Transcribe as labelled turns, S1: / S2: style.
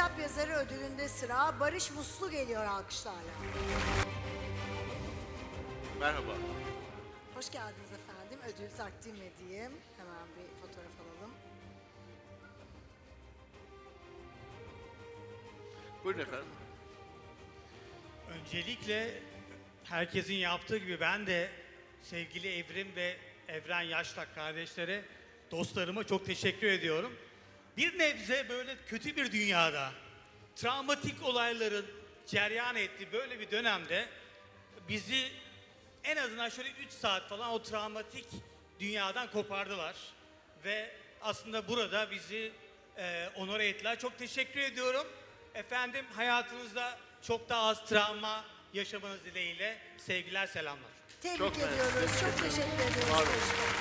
S1: Merhaba, Barış Muslu geliyor alkışlarla.
S2: Merhaba.
S1: Hoş geldiniz efendim. Ödül takdim edeyim. Hemen bir fotoğraf alalım.
S2: Buyurun efendim.
S3: Öncelikle herkesin yaptığı gibi ben de sevgili Evrim ve Evren Yaşlak kardeşlere, dostlarıma çok teşekkür ediyorum. Bir nebze böyle kötü bir dünyada, travmatik olayların ceryan ettiği böyle bir dönemde bizi en azından şöyle 3 saat falan o travmatik dünyadan kopardılar. Ve aslında burada bizi e, onore ettiler. Çok teşekkür ediyorum. Efendim hayatınızda çok daha az travma yaşamanız dileğiyle sevgiler selamlar.
S1: Tebrik
S2: Çok
S1: ediyoruz. Çok teşekkür ediyoruz. Bey.